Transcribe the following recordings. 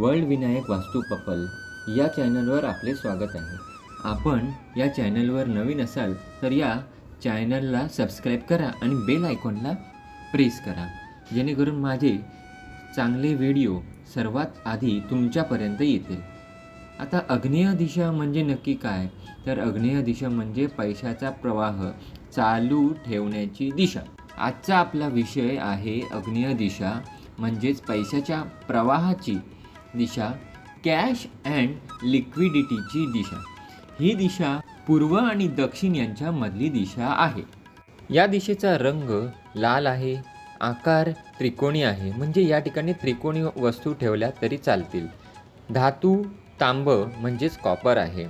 World Vinayak वास्तू couple या चॅनलवर आपले स्वागत आहे. आपण या चॅनलवर नवीन असाल तर या चॅनलला सबस्क्राईब करा आणि बेल आयकॉनला प्रेस करा. जेणेकरून माझे चांगले व्हिडिओ सर्वात आधी तुमच्यापर्यंत येतील. आता अग्नेय दिशा म्हणजे नक्की काय? तर अग्नेय दिशा म्हणजे पैशाचा प्रवाह चालू ठेवण्याची दिशा. आजचा आपला विषय आहे अग्नेय दिशा म्हणजेच पैशाच्या प्रवाहाची. दिशा कॅश अँड लिक्विडिटीची दिशा. ही दिशा पूर्व आणि दक्षिण यांच्या मधली दिशा आहे. या दिशेचा रंग लाल आहे आकार त्रिकोणी आहे. म्हणजे या ठिकाणी त्रिकोणी वस्तू ठेवल्या तरी चालतील. धातू तांब म्हणजेच कॉपर आहे.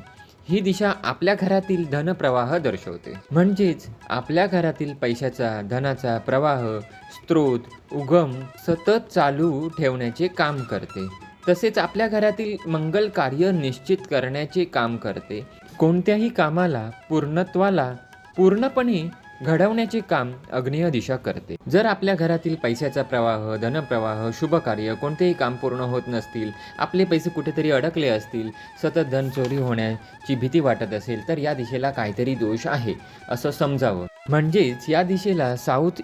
ही दिशा आपल्या घरातील धनप्रवाह दर्शवते. म्हणजेच आपल्या घरातील पैशाचा धनाचा प्रवाह स्त्रोत उगम सतत चालू ठेवण्याचे काम करते. तसेच आपल्या घरातील मंगल कार्य निश्चित करण्याचे काम करते. कोणत्याही कामाला पूर्णत्वाला पूर्णपणे घडवण्याचे काम अग्नेय दिशा करते. जर आपल्या घरातील पैशाचा प्रवाह धनप्रवाह शुभ कार्य कोणतेही काम पूर्ण होत नसतील आपले पैसे कुठेतरी अडकले असतील सतत धन चोरी होण्याची भीती वाटत असेल तर या दिशेला काहीतरी दोष आहे असं समजावं. म्हणजेच या दिशेला साऊथ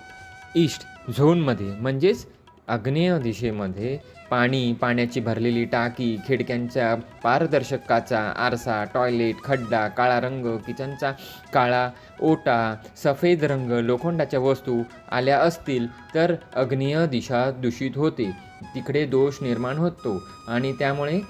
ईस्ट झोनमध्ये म्हणजेच आग्नेय दिशेमध्ये पाणी पाण्याची भरलेली टाकी खिडक्यांच्या पारदर्शक काचा आरसा टॉयलेट खड्डा काळा रंग किचनचा काळा ओटा सफेद रंग लोखंडाच्या वस्तू आल्या असतील तर अग्नेय दिशा दूषित होते. तिकडे दोष निर्माण होतो आणि त्यामुळे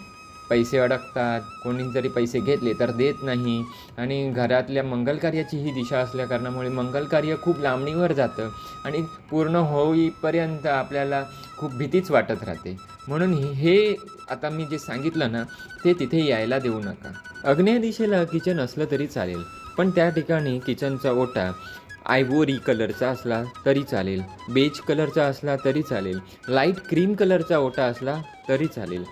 पैसे अडकतात. कोणी जरी पैसे घेतले तर देत नाही. आणि घरातल्या मंगलकार्याची ही दिशा असल्या कारणामुळे मंगलकार्य खूप लांबणीवर जातं आणि पूर्ण होईपर्यंत आपल्याला खूप भीतीच वाटत राहते. म्हणून हे आता मी जे सांगितलं ना ते तिथे यायला देऊ नका. अग्नेय दिशेला किचन असलं तरी चालेल पण त्या ठिकाणी किचनचा ओटा आयवोरी कलरचा असला तरी चालेल बेज कलरचा असला तरी चालेल लाइट क्रीम कलरचा ओटा असला तरी चालेल.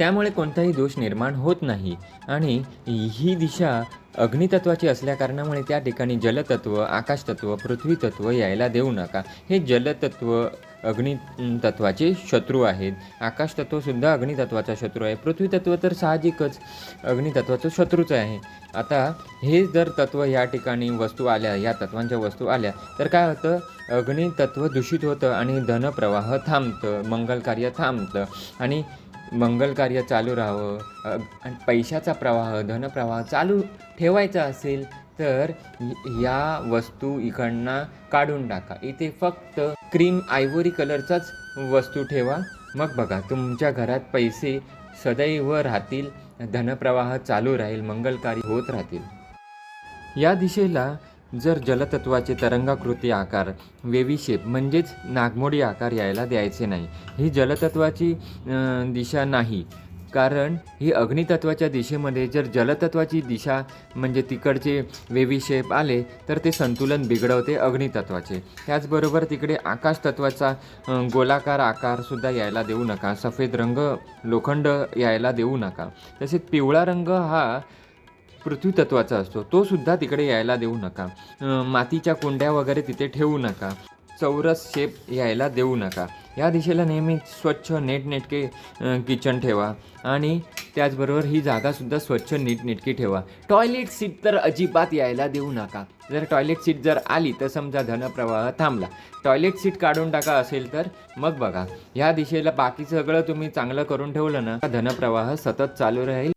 त्यामुळे कोणताही दोष निर्माण होत नाही. आणि ही दिशा अग्नितत्वाची असल्याकारणामुळे त्या ठिकाणी जलतत्व आकाशतत्व पृथ्वीतत्व यायला देऊ नका. हे जलतत्व अग्नितत्वाचे शत्रू आहेत. आकाशतत्वसुद्धा अग्नितत्वाचा शत्रू आहे. पृथ्वीतत्व तर साहजिकच अग्नितत्वाचं शत्रूच आहे. आता हे जर तत्व या ठिकाणी वस्तू आल्या या तत्वांच्या वस्तू आल्या तर काय होतं? अग्नितत्व दूषित होतं आणि धनप्रवाह थांबतं मंगलकार्य थांबतं. आणि मंगल कार्य चालू राहावं आणि पैशाचा प्रवाह धनप्रवाह चालू ठेवायचा असेल तर या वस्तू इकडनं काढून टाका. इथे फक्त क्रीम आयव्हरी कलरचाच वस्तू ठेवा. मग बघा तुमच्या घरात पैसे सदैव राहतील धनप्रवाह चालू राहील मंगल कार्य होत राहतील. या दिशेला जर जलतत्वाचे तरंगाकृती आकार वेवी शेप म्हणजेच नागमोडी आकार यायला द्यायचे नाही. ही जलतत्वाची दिशा नाही. कारण ही अग्नितत्वाच्या दिशेमध्ये जर जलतत्वाची दिशा म्हणजे तिकडचे वेवी शेप आले तर ते संतुलन बिघडवते अग्नितत्वाचे. त्याचबरोबर तिकडे आकाशतत्वाचा गोलाकार आकारसुद्धा यायला देऊ नका. सफेद रंग लोखंड यायला देऊ नका. तसेच पिवळा रंग हा पृथ्वी तत्वाचा असतो. तो सुद्धा तिकडे यायला देऊ नका. मातीच्या कुंड्या वगैरे तिथे ठेवू नका. चौरस शेप यायला देऊ नका. या दिशेला नेहमी स्वच्छ नेटनेटके किचन ठेवा. आणि त्याचबरोबर ही जागासुद्धा स्वच्छ नीटनेटकी ठेवा. टॉयलेट सीट तर अजिबात यायला देऊ नका. जर टॉयलेट सीट जर आली तर समजा धनप्रवाह थांबला. टॉयलेट सीट काढून टाका असेल तर मग बघा. ह्या दिशेला बाकी सगळं तुम्ही चांगलं करून ठेवलं ना धनप्रवाह सतत चालू राहील.